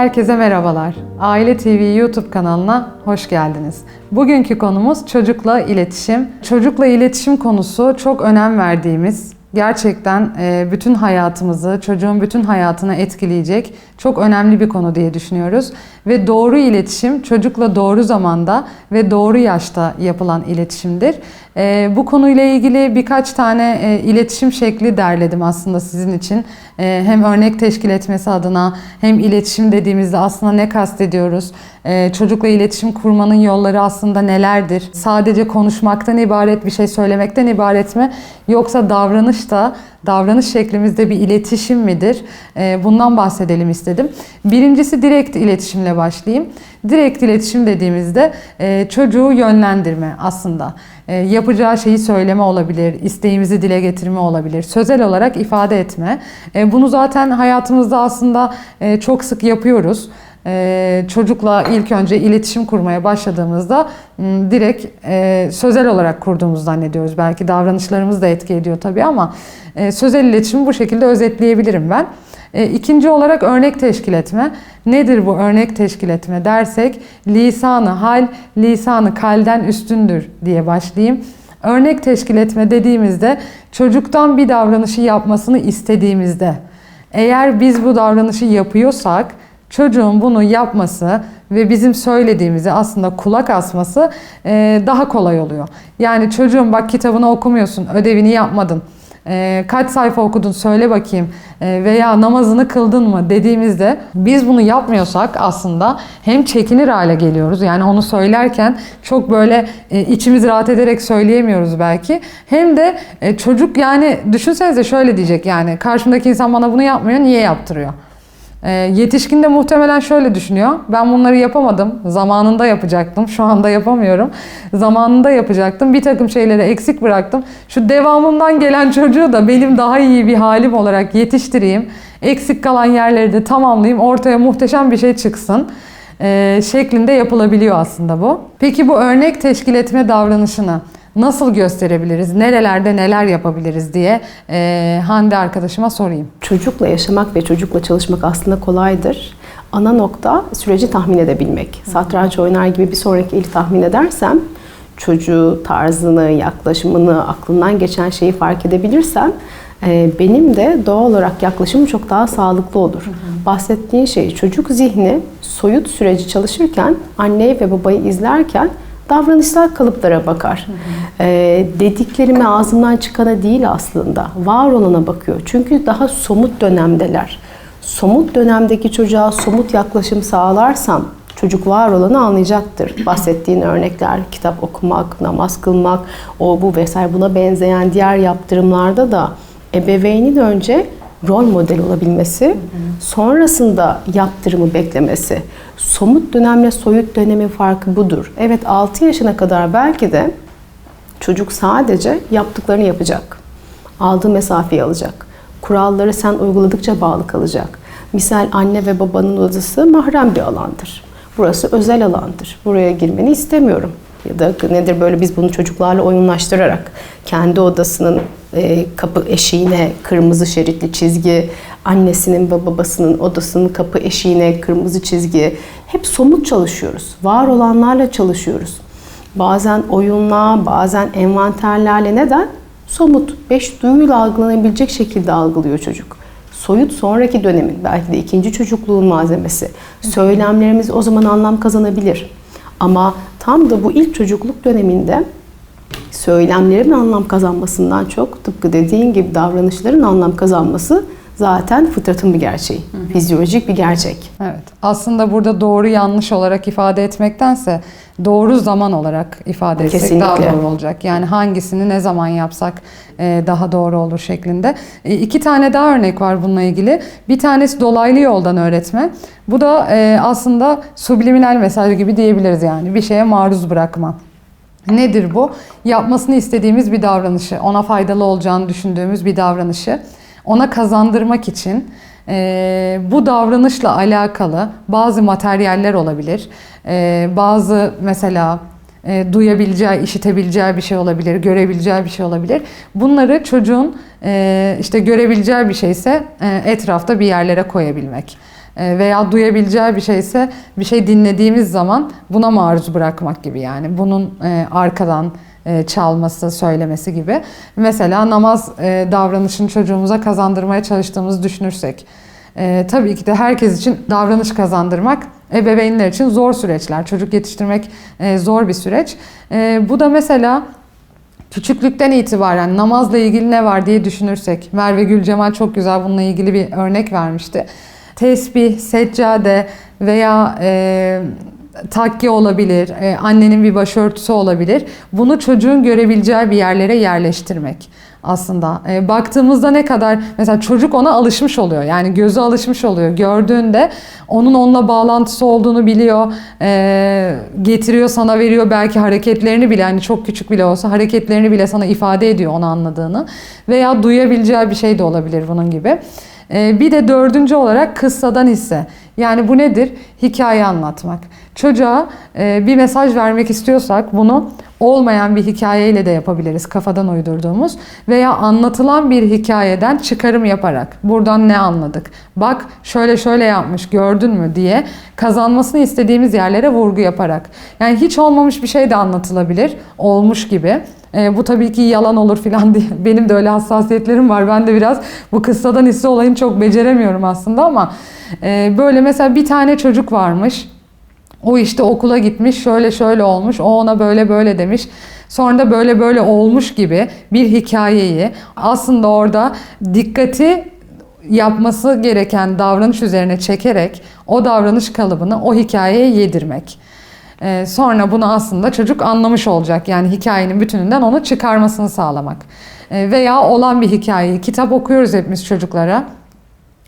Herkese merhabalar. Aile TV YouTube kanalına hoş geldiniz. Bugünkü konumuz çocukla iletişim. Çocukla iletişim konusu çok önem verdiğimiz, gerçekten e, bütün hayatımızı, çocuğun bütün hayatını etkileyecek çok önemli bir konu diye düşünüyoruz. Ve doğru iletişim çocukla doğru zamanda ve doğru yaşta yapılan iletişimdir. E, Bu konuyla ilgili birkaç tane e, iletişim şekli derledim aslında sizin için. Hem örnek teşkil etmesi adına hem iletişim dediğimizde aslında ne kastediyoruz? Çocukla iletişim kurmanın yolları aslında nelerdir? Sadece konuşmaktan ibaret bir şey söylemekten ibaret mi? Yoksa davranış da davranış şeklimizde bir iletişim midir? E, Bundan bahsedelim istedim. Birincisi direkt iletişimle başlayayım. Direkt iletişim dediğimizde e, çocuğu yönlendirme aslında. E, Yapacağı şeyi söyleme olabilir, isteğimizi dile getirme olabilir, sözel olarak ifade etme. E, Bunu zaten hayatımızda aslında çok sık yapıyoruz. Ee, çocukla ilk önce iletişim kurmaya başladığımızda m, direkt e, sözel olarak kurduğumuzu zannediyoruz. Belki davranışlarımız da etki ediyor tabii ama e, sözel iletişimi bu şekilde özetleyebilirim ben. E, ikinci olarak örnek teşkil etme. Nedir bu örnek teşkil etme dersek lisanı hal, lisanı kalden üstündür diye başlayayım. Örnek teşkil etme dediğimizde çocuktan bir davranışı yapmasını istediğimizde eğer biz bu davranışı yapıyorsak çocuğun bunu yapması ve bizim söylediğimizi aslında kulak asması e, daha kolay oluyor. Yani çocuğun bak kitabını okumuyorsun, ödevini yapmadın, e, kaç sayfa okudun söyle bakayım e, veya namazını kıldın mı dediğimizde biz bunu yapmıyorsak aslında hem çekinir hale geliyoruz. Yani onu söylerken çok böyle e, içimiz rahat ederek söyleyemiyoruz belki. Hem de e, çocuk yani düşünsenize şöyle diyecek yani karşımdaki insan bana bunu yapmıyor niye yaptırıyor? E, yetişkin de muhtemelen şöyle düşünüyor. Ben bunları yapamadım. Zamanında yapacaktım. Şu anda yapamıyorum. Zamanında yapacaktım. Bir takım şeyleri eksik bıraktım. Şu devamımdan gelen çocuğu da benim daha iyi bir halim olarak yetiştireyim. Eksik kalan yerleri de tamamlayayım. Ortaya muhteşem bir şey çıksın. e, şeklinde yapılabiliyor aslında bu. Peki bu örnek teşkil etme davranışını nasıl gösterebiliriz? Nerelerde neler yapabiliriz diye e, Hande arkadaşıma sorayım. Çocukla yaşamak ve çocukla çalışmak aslında kolaydır. Ana nokta süreci tahmin edebilmek. Satranç oynar gibi bir sonraki eli tahmin edersem, çocuğu, tarzını, yaklaşımını, aklından geçen şeyi fark edebilirsem, e, benim de doğal olarak yaklaşımım çok daha sağlıklı olur. Bahsettiğin şey çocuk zihni soyut süreci çalışırken, anneyi ve babayı izlerken davranışsal kalıplara bakar. Ee, dediklerimi ağzımdan çıkana değil aslında, var olana bakıyor. Çünkü daha somut dönemdeler. Somut dönemdeki çocuğa somut yaklaşım sağlarsam çocuk var olanı anlayacaktır. Bahsettiğin örnekler, kitap okumak, namaz kılmak, o bu vesaire buna benzeyen diğer yaptırımlarda da ebeveynin önce rol model olabilmesi, sonrasında yaptırımı beklemesi. Somut dönemle soyut dönemin farkı budur. Evet 6 yaşına kadar belki de çocuk sadece yaptıklarını yapacak. Aldığı mesafeyi alacak. Kuralları sen uyguladıkça bağlı kalacak. Misal anne ve babanın odası mahrem bir alandır. Burası özel alandır. Buraya girmeni istemiyorum. Ya da nedir böyle biz bunu çocuklarla oyunlaştırarak kendi odasının e, kapı eşiğine kırmızı şeritli çizgi, annesinin ve babasının odasının kapı eşiğine kırmızı çizgi. Hep somut çalışıyoruz. Var olanlarla çalışıyoruz. Bazen oyunla, bazen envanterlerle neden? Somut, beş duyuyla algılanabilecek şekilde algılıyor çocuk. Soyut sonraki dönemin, belki de ikinci çocukluğun malzemesi. Söylemlerimiz o zaman anlam kazanabilir. Ama tam da bu ilk çocukluk döneminde söylemlerin anlam kazanmasından çok tıpkı dediğin gibi davranışların anlam kazanması zaten fıtratın bir gerçeği. Fizyolojik bir gerçek. Evet. Aslında burada doğru yanlış olarak ifade etmektense doğru zaman olarak ifade etsek Kesinlikle. daha doğru olacak. Yani hangisini ne zaman yapsak e, daha doğru olur şeklinde. E, İki tane daha örnek var bununla ilgili. Bir tanesi dolaylı yoldan öğretme. Bu da e, aslında subliminal mesaj gibi diyebiliriz yani. Bir şeye maruz bırakma. Nedir bu? Yapmasını istediğimiz bir davranışı, ona faydalı olacağını düşündüğümüz bir davranışı ona kazandırmak için e, bu davranışla alakalı bazı materyaller olabilir. E, bazı mesela e, duyabileceği, işitebileceği bir şey olabilir, görebileceği bir şey olabilir. Bunları çocuğun e, işte görebileceği bir şeyse e, etrafta bir yerlere koyabilmek. e, veya duyabileceği bir şeyse bir şey dinlediğimiz zaman buna maruz bırakmak gibi yani bunun e, arkadan çalması, söylemesi gibi. Mesela namaz e, davranışını çocuğumuza kazandırmaya çalıştığımızı düşünürsek e, tabii ki de herkes için davranış kazandırmak ebeveynler için zor süreçler. Çocuk yetiştirmek e, zor bir süreç. E, bu da mesela küçüklükten itibaren namazla ilgili ne var diye düşünürsek Merve Gülcemal çok güzel bununla ilgili bir örnek vermişti. Tesbih, seccade veya e, takki olabilir, e, annenin bir başörtüsü olabilir. Bunu çocuğun görebileceği bir yerlere yerleştirmek aslında. E, baktığımızda ne kadar mesela çocuk ona alışmış oluyor. Yani gözü alışmış oluyor. Gördüğünde onun onunla bağlantısı olduğunu biliyor. E, getiriyor sana veriyor belki hareketlerini bile hani çok küçük bile olsa hareketlerini bile sana ifade ediyor onu anladığını. Veya duyabileceği bir şey de olabilir bunun gibi. E, bir de dördüncü olarak kıssadan hisse. Yani bu nedir? Hikaye anlatmak. Çocuğa e, bir mesaj vermek istiyorsak bunu olmayan bir hikayeyle de yapabiliriz kafadan uydurduğumuz veya anlatılan bir hikayeden çıkarım yaparak buradan ne anladık? Bak şöyle şöyle yapmış gördün mü diye kazanmasını istediğimiz yerlere vurgu yaparak. Yani hiç olmamış bir şey de anlatılabilir olmuş gibi. E, bu tabii ki yalan olur filan diye. Benim de öyle hassasiyetlerim var. Ben de biraz bu kıssadan hisse olayını çok beceremiyorum aslında ama e, böyle mesela bir tane çocuk varmış. O işte okula gitmiş, şöyle şöyle olmuş, o ona böyle böyle demiş. Sonra da böyle böyle olmuş gibi bir hikayeyi aslında orada dikkati yapması gereken davranış üzerine çekerek o davranış kalıbını o hikayeye yedirmek. Ee, sonra bunu aslında çocuk anlamış olacak. Yani hikayenin bütününden onu çıkarmasını sağlamak. Ee, veya olan bir hikayeyi, kitap okuyoruz hepimiz çocuklara.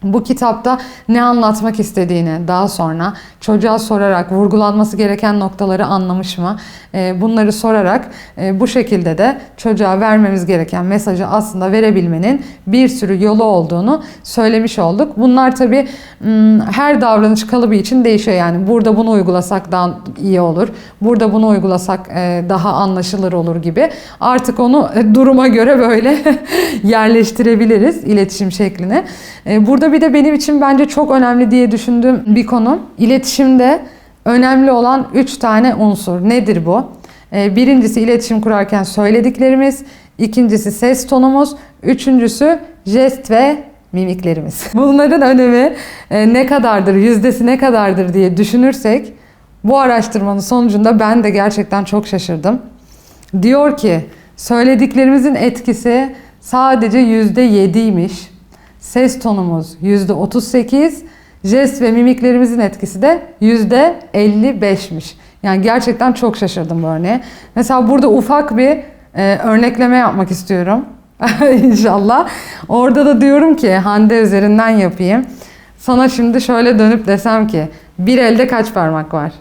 Bu kitapta ne anlatmak istediğini daha sonra çocuğa sorarak vurgulanması gereken noktaları anlamış mı? Ee, Bunları sorarak e, bu şekilde de çocuğa vermemiz gereken mesajı aslında verebilmenin bir sürü yolu olduğunu söylemiş olduk. Bunlar tabii m, her davranış kalıbı için değişiyor. Yani burada bunu uygulasak daha iyi olur. Burada bunu uygulasak e, daha anlaşılır olur gibi. Artık onu e, duruma göre böyle yerleştirebiliriz iletişim şeklini. E, Bir de benim için bence çok önemli diye düşündüğüm bir konu. İletişimde önemli olan üç tane unsur. Nedir bu? E, Birincisi iletişim kurarken söylediklerimiz, ikincisi ses tonumuz, üçüncüsü jest ve mimiklerimiz. Bunların önemi e, ne kadardır, yüzdesi ne kadardır diye düşünürsek bu araştırmanın sonucunda ben de gerçekten çok şaşırdım. Diyor ki söylediklerimizin etkisi sadece yüzde yediymiş. Ses tonumuz yüzde 38, jest ve mimiklerimizin etkisi de yüzde 55'miş. Yani gerçekten çok şaşırdım bu örneğe. Mesela burada ufak bir e, örnekleme yapmak istiyorum. İnşallah. Orada da diyorum ki Hande üzerinden yapayım. Sana şimdi şöyle dönüp desem ki bir elde kaç parmak var?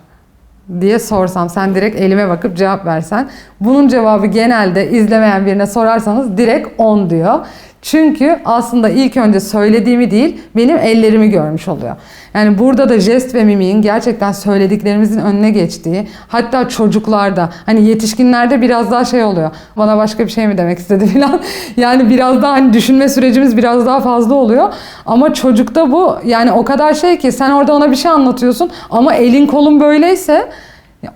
diye sorsam sen direkt elime bakıp cevap versen. Bunun cevabı genelde izlemeyen birine sorarsanız direkt 10 diyor. Çünkü aslında ilk önce söylediğimi değil benim ellerimi görmüş oluyor. Yani burada da jest ve mimiğin gerçekten söylediklerimizin önüne geçtiği hatta çocuklarda hani yetişkinlerde biraz daha şey oluyor. Bana başka bir şey mi demek istedi falan. Yani biraz daha hani düşünme sürecimiz biraz daha fazla oluyor. Ama çocukta bu yani o kadar şey ki sen orada ona bir şey anlatıyorsun ama elin kolun böyleyse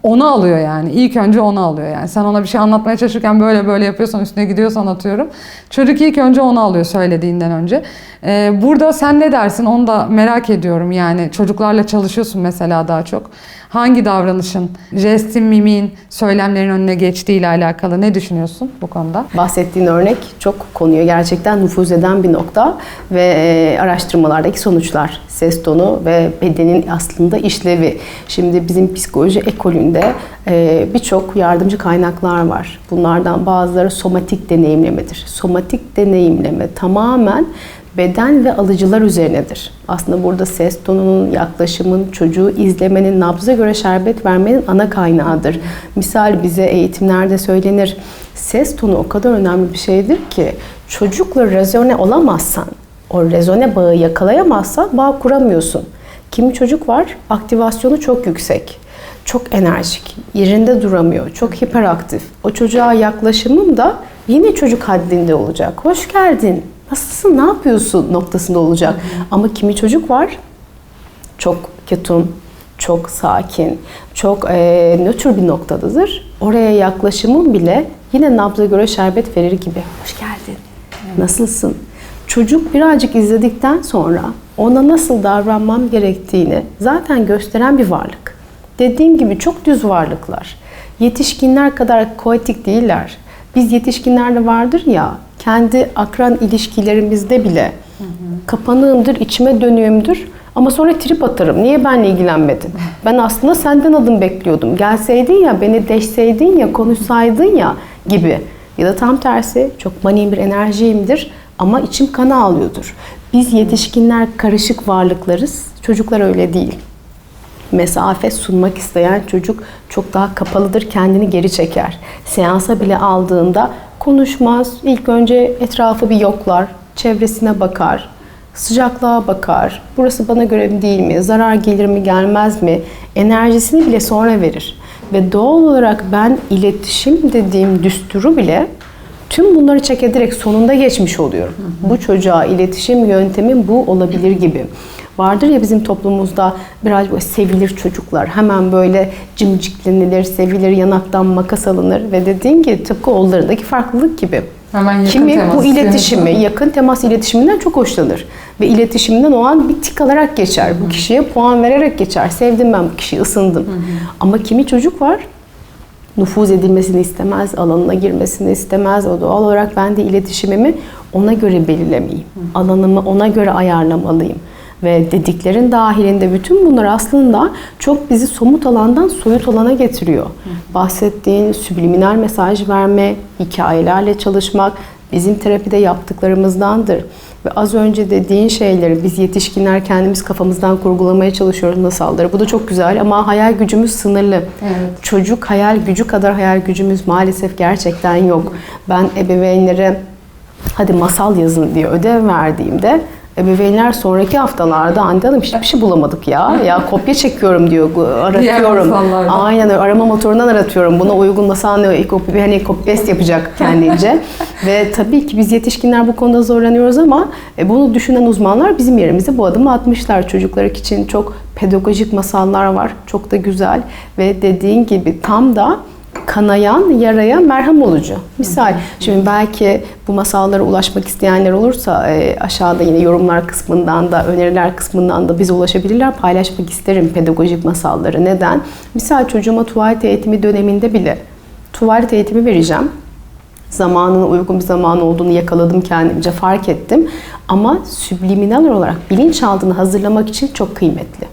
onu alıyor yani. İlk önce onu alıyor yani. Sen ona bir şey anlatmaya çalışırken böyle böyle yapıyorsan üstüne gidiyorsan atıyorum. Çocuk ilk önce onu alıyor söylediğinden önce. Ee, burada sen ne dersin onu da merak ediyorum yani. Çocuklarla çalışıyorsun mesela daha çok. Hangi davranışın, jestin, mimiğin, söylemlerin önüne geçtiği ile alakalı ne düşünüyorsun bu konuda? Bahsettiğin örnek çok konuya gerçekten nüfuz eden bir nokta ve e, araştırmalardaki sonuçlar, ses tonu ve bedenin aslında işlevi. Şimdi bizim psikoloji ekolünde e, birçok yardımcı kaynaklar var. Bunlardan bazıları somatik deneyimlemedir. Somatik deneyimleme tamamen beden ve alıcılar üzerinedir. Aslında burada ses tonunun, yaklaşımın, çocuğu izlemenin, nabza göre şerbet vermenin ana kaynağıdır. Misal bize eğitimlerde söylenir. Ses tonu o kadar önemli bir şeydir ki çocukla rezone olamazsan, o rezone bağı yakalayamazsan bağ kuramıyorsun. Kimi çocuk var, aktivasyonu çok yüksek çok enerjik, yerinde duramıyor, çok hiperaktif. O çocuğa yaklaşımım da yine çocuk haddinde olacak. Hoş geldin, nasılsın, ne yapıyorsun noktasında olacak. Ama kimi çocuk var, çok ketum, çok sakin, çok e, nötr bir noktadadır. Oraya yaklaşımın bile yine nabza göre şerbet verir gibi. Hoş geldin. Nasılsın? Çocuk birazcık izledikten sonra ona nasıl davranmam gerektiğini zaten gösteren bir varlık. Dediğim gibi çok düz varlıklar. Yetişkinler kadar koetik değiller. Biz yetişkinlerde vardır ya, kendi akran ilişkilerimizde bile kapanığımdır, içime dönüğümdür. Ama sonra trip atarım. Niye benle ilgilenmedin? Ben aslında senden adım bekliyordum. Gelseydin ya, beni deşseydin ya, konuşsaydın ya gibi. Ya da tam tersi çok manik bir enerjiyimdir ama içim kana ağlıyordur. Biz yetişkinler karışık varlıklarız. Çocuklar öyle değil mesafe sunmak isteyen çocuk çok daha kapalıdır, kendini geri çeker. Seansa bile aldığında konuşmaz, ilk önce etrafı bir yoklar, çevresine bakar, sıcaklığa bakar. Burası bana göre değil mi, zarar gelir mi gelmez mi, enerjisini bile sonra verir. Ve doğal olarak ben iletişim dediğim düsturu bile tüm bunları çek ederek sonunda geçmiş oluyorum. Bu çocuğa iletişim yöntemim bu olabilir gibi. Vardır ya bizim toplumumuzda biraz böyle sevilir çocuklar. Hemen böyle cimciklenilir, sevilir, yanaktan makas alınır ve dediğin gibi tıpkı oğullarındaki farklılık gibi. Hemen yakın Kimi temas bu iletişimi, insan. yakın temas iletişiminden çok hoşlanır. Ve iletişiminden o an bir tik alarak geçer. Bu kişiye puan vererek geçer. Sevdim ben bu kişiyi, ısındım. Ama kimi çocuk var, nüfuz edilmesini istemez, alanına girmesini istemez. O doğal olarak ben de iletişimimi ona göre belirlemeyeyim. Alanımı ona göre ayarlamalıyım. Ve dediklerin dahilinde bütün bunlar aslında çok bizi somut alandan soyut alana getiriyor. Bahsettiğin subliminal mesaj verme, hikayelerle çalışmak bizim terapide yaptıklarımızdandır. Ve az önce dediğin şeyleri biz yetişkinler kendimiz kafamızdan kurgulamaya çalışıyoruz masalları. Bu da çok güzel ama hayal gücümüz sınırlı. Evet. Çocuk hayal gücü kadar hayal gücümüz maalesef gerçekten yok. Ben ebeveynlere hadi masal yazın diye ödev verdiğimde ebeveynler sonraki haftalarda anne hanım hiçbir şey bulamadık ya. Ya kopya çekiyorum diyor, aratıyorum. Aynen öyle arama motorundan aratıyorum. Buna uygun masal ne copy, hani copy paste yapacak kendince. Ve tabii ki biz yetişkinler bu konuda zorlanıyoruz ama e, bunu düşünen uzmanlar bizim yerimize bu adımı atmışlar. Çocuklar için çok pedagojik masallar var. Çok da güzel ve dediğin gibi tam da kanayan yaraya merhem olucu. Misal şimdi belki bu masallara ulaşmak isteyenler olursa e, aşağıda yine yorumlar kısmından da öneriler kısmından da bize ulaşabilirler. Paylaşmak isterim pedagojik masalları. Neden? Misal çocuğuma tuvalet eğitimi döneminde bile tuvalet eğitimi vereceğim zamanının uygun bir zaman olduğunu yakaladım kendimce fark ettim. Ama subliminal olarak bilinçaltını hazırlamak için çok kıymetli.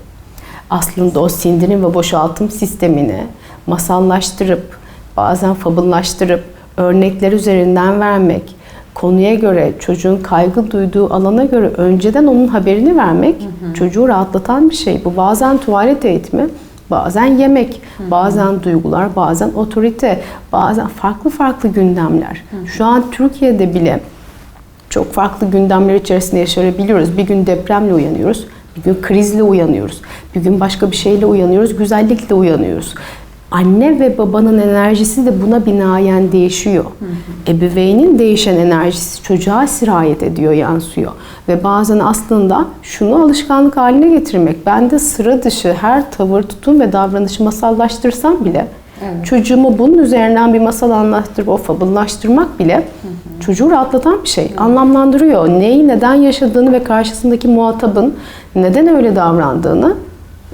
Aslında o sindirim ve boşaltım sistemini masallaştırıp, bazen fabıllaştırıp, örnekler üzerinden vermek, konuya göre, çocuğun kaygı duyduğu alana göre önceden onun haberini vermek çocuğu rahatlatan bir şey. Bu bazen tuvalet eğitimi, bazen yemek, bazen duygular, bazen otorite, bazen farklı farklı gündemler. Şu an Türkiye'de bile çok farklı gündemler içerisinde yaşayabiliyoruz. Bir gün depremle uyanıyoruz, bir gün krizle uyanıyoruz, bir gün başka bir şeyle uyanıyoruz, güzellikle uyanıyoruz. Anne ve babanın enerjisi de buna binaen değişiyor. Ebeveynin değişen enerjisi çocuğa sirayet ediyor, yansıyor. Ve bazen aslında şunu alışkanlık haline getirmek. Ben de sıra dışı her tavır, tutum ve davranışı masallaştırsam bile Evet. çocuğuma bunun üzerinden bir masal anlattırıp o fabıllaştırmak bile çocuğu rahatlatan bir şey. Anlamlandırıyor. Neyi neden yaşadığını ve karşısındaki muhatabın neden öyle davrandığını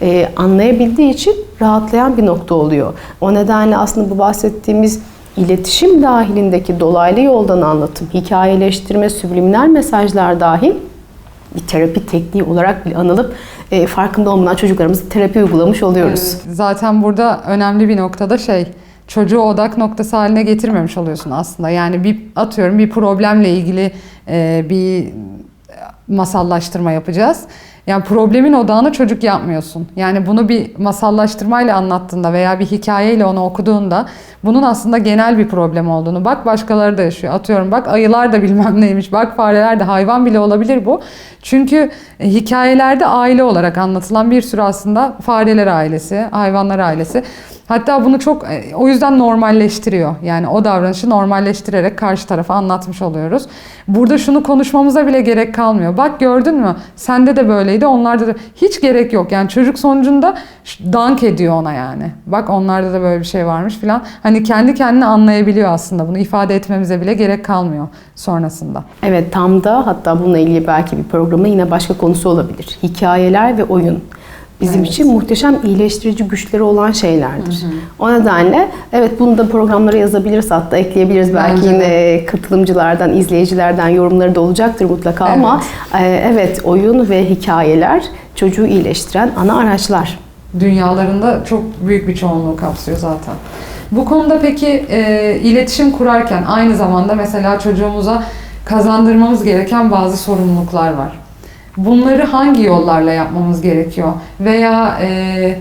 e, anlayabildiği için rahatlayan bir nokta oluyor. O nedenle aslında bu bahsettiğimiz iletişim dahilindeki dolaylı yoldan anlatım, hikayeleştirme, subliminal mesajlar dahil bir terapi tekniği olarak bile anılıp e, farkında olmadan çocuklarımıza terapi uygulamış oluyoruz. Evet, Zaten burada önemli bir noktada şey çocuğu odak noktası haline getirmemiş oluyorsun aslında. Yani bir atıyorum bir problemle ilgili e, bir masallaştırma yapacağız. Yani problemin odağını çocuk yapmıyorsun. Yani bunu bir masallaştırmayla anlattığında veya bir hikayeyle onu okuduğunda bunun aslında genel bir problem olduğunu bak başkaları da yaşıyor. Atıyorum bak ayılar da bilmem neymiş. Bak fareler de hayvan bile olabilir bu. Çünkü e, hikayelerde aile olarak anlatılan bir sürü aslında fareler ailesi, hayvanlar ailesi. Hatta bunu çok e, o yüzden normalleştiriyor. Yani o davranışı normalleştirerek karşı tarafa anlatmış oluyoruz. Burada şunu konuşmamıza bile gerek kalmıyor. Bak gördün mü? Sende de böyleydi, onlarda da hiç gerek yok. Yani çocuk sonucunda dank ediyor ona yani. Bak onlarda da böyle bir şey varmış filan. Hani kendi kendine anlayabiliyor aslında. Bunu ifade etmemize bile gerek kalmıyor sonrasında. Evet tam da hatta bununla ilgili belki bir programın yine başka konusu olabilir. Hikayeler ve oyun. Bizim Evet. için muhteşem iyileştirici güçleri olan şeylerdir. O nedenle evet bunu da programlara yazabiliriz hatta ekleyebiliriz. Belki Bence de. yine katılımcılardan, izleyicilerden yorumları da olacaktır mutlaka ama e, evet oyun ve hikayeler çocuğu iyileştiren ana araçlar. dünyalarında çok büyük bir çoğunluğu kapsıyor zaten. Bu konuda peki e, iletişim kurarken aynı zamanda mesela çocuğumuza kazandırmamız gereken bazı sorumluluklar var. Bunları hangi yollarla yapmamız gerekiyor? Veya e,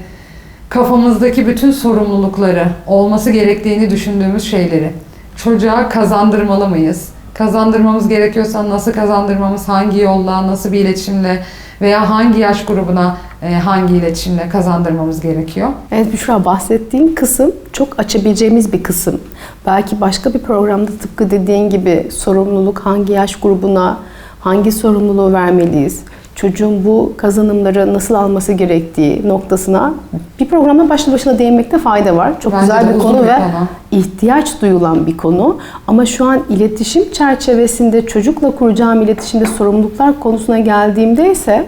kafamızdaki bütün sorumlulukları, olması gerektiğini düşündüğümüz şeyleri çocuğa kazandırmalı mıyız? Kazandırmamız gerekiyorsa nasıl kazandırmamız, hangi yolla, nasıl bir iletişimle veya hangi yaş grubuna e, hangi iletişimle kazandırmamız gerekiyor? Evet Büşra bahsettiğin kısım çok açabileceğimiz bir kısım. Belki başka bir programda tıpkı dediğin gibi sorumluluk hangi yaş grubuna, hangi sorumluluğu vermeliyiz, çocuğun bu kazanımları nasıl alması gerektiği noktasına bir programda başlı başına değinmekte fayda var. Çok Bence güzel bir konu bir ve konu. ihtiyaç duyulan bir konu. Ama şu an iletişim çerçevesinde çocukla kuracağım iletişimde sorumluluklar konusuna geldiğimde ise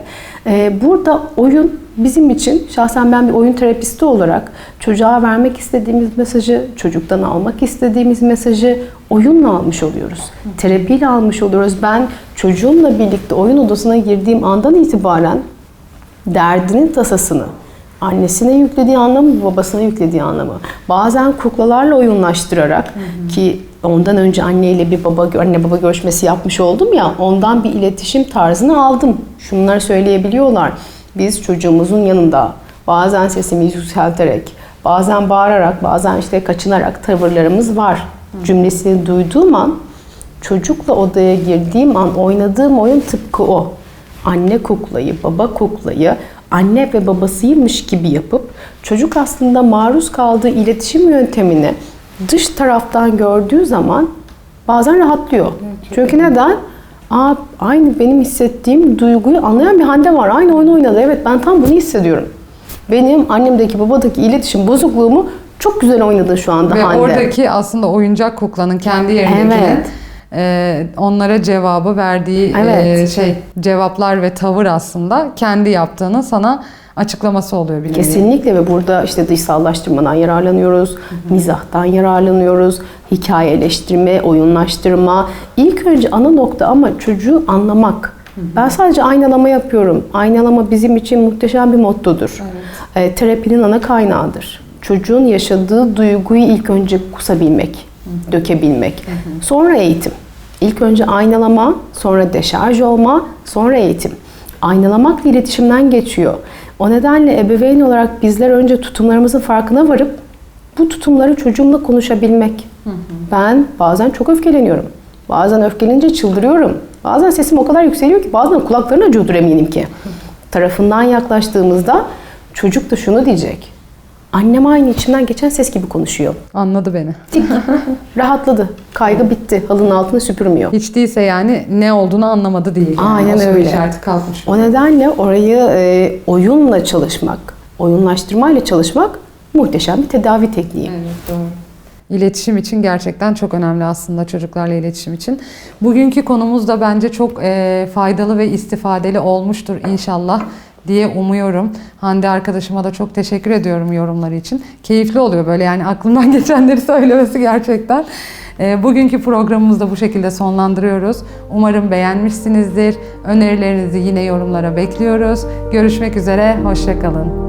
burada oyun bizim için şahsen ben bir oyun terapisti olarak çocuğa vermek istediğimiz mesajı, çocuktan almak istediğimiz mesajı oyunla almış oluyoruz. Terapiyle almış oluyoruz. Ben çocuğumla birlikte oyun odasına girdiğim andan itibaren derdinin tasasını annesine yüklediği anlamı, babasına yüklediği anlamı. Bazen kuklalarla oyunlaştırarak ki ondan önce anneyle bir baba anne baba görüşmesi yapmış oldum ya ondan bir iletişim tarzını aldım. Şunları söyleyebiliyorlar. Biz çocuğumuzun yanında bazen sesimizi yükselterek, bazen bağırarak, bazen işte kaçınarak tavırlarımız var. Cümlesini duyduğum an çocukla odaya girdiğim an oynadığım oyun tıpkı o anne kuklayı, baba kuklayı anne ve babasıymış gibi yapıp çocuk aslında maruz kaldığı iletişim yöntemini dış taraftan gördüğü zaman bazen rahatlıyor. Çünkü neden? Aa, aynı benim hissettiğim duyguyu anlayan bir Hande var. Aynı oyunu oynadı. Evet ben tam bunu hissediyorum. Benim annemdeki babadaki iletişim bozukluğumu çok güzel oynadı şu anda Ve Hande. oradaki aslında oyuncak kuklanın kendi yerindekinin Evet. E, onlara cevabı verdiği e, Evet. şey cevaplar ve tavır aslında kendi yaptığını sana açıklaması oluyor bir. Kesinlikle ve burada işte dışsallaştırmadan yararlanıyoruz, mizahtan yararlanıyoruz, hikayeleştirme, oyunlaştırma. İlk önce ana nokta ama çocuğu anlamak. Ben sadece aynalama yapıyorum. Aynalama bizim için muhteşem bir mottodur. E, terapinin ana kaynağıdır. Çocuğun yaşadığı duyguyu ilk önce kusabilmek, dökebilmek. Sonra eğitim. İlk önce aynalama, sonra deşarj olma, sonra eğitim. Aynalamak ve iletişimden geçiyor. O nedenle ebeveyn olarak bizler önce tutumlarımızın farkına varıp bu tutumları çocuğumla konuşabilmek. Ben bazen çok öfkeleniyorum. Bazen öfkelenince çıldırıyorum. Bazen sesim o kadar yükseliyor ki bazen kulaklarına acıyordur eminim ki. Tarafından yaklaştığımızda çocuk da şunu diyecek. Annem aynı içimden geçen ses gibi konuşuyor. Anladı beni. Tik. Rahatladı. Kaygı bitti. Halının altını süpürmüyor. Hiç değilse yani ne olduğunu anlamadı değil. Yani. Aynen o soru öyle. işareti kalkmış. O nedenle orayı e, oyunla çalışmak, oyunlaştırmayla çalışmak muhteşem bir tedavi tekniği. Evet doğru. İletişim için gerçekten çok önemli aslında çocuklarla iletişim için. Bugünkü konumuz da bence çok e, faydalı ve istifadeli olmuştur inşallah diye umuyorum. Hande arkadaşıma da çok teşekkür ediyorum yorumları için. Keyifli oluyor böyle yani aklımdan geçenleri söylemesi gerçekten. E, bugünkü programımızı da bu şekilde sonlandırıyoruz. Umarım beğenmişsinizdir. Önerilerinizi yine yorumlara bekliyoruz. Görüşmek üzere, hoşçakalın.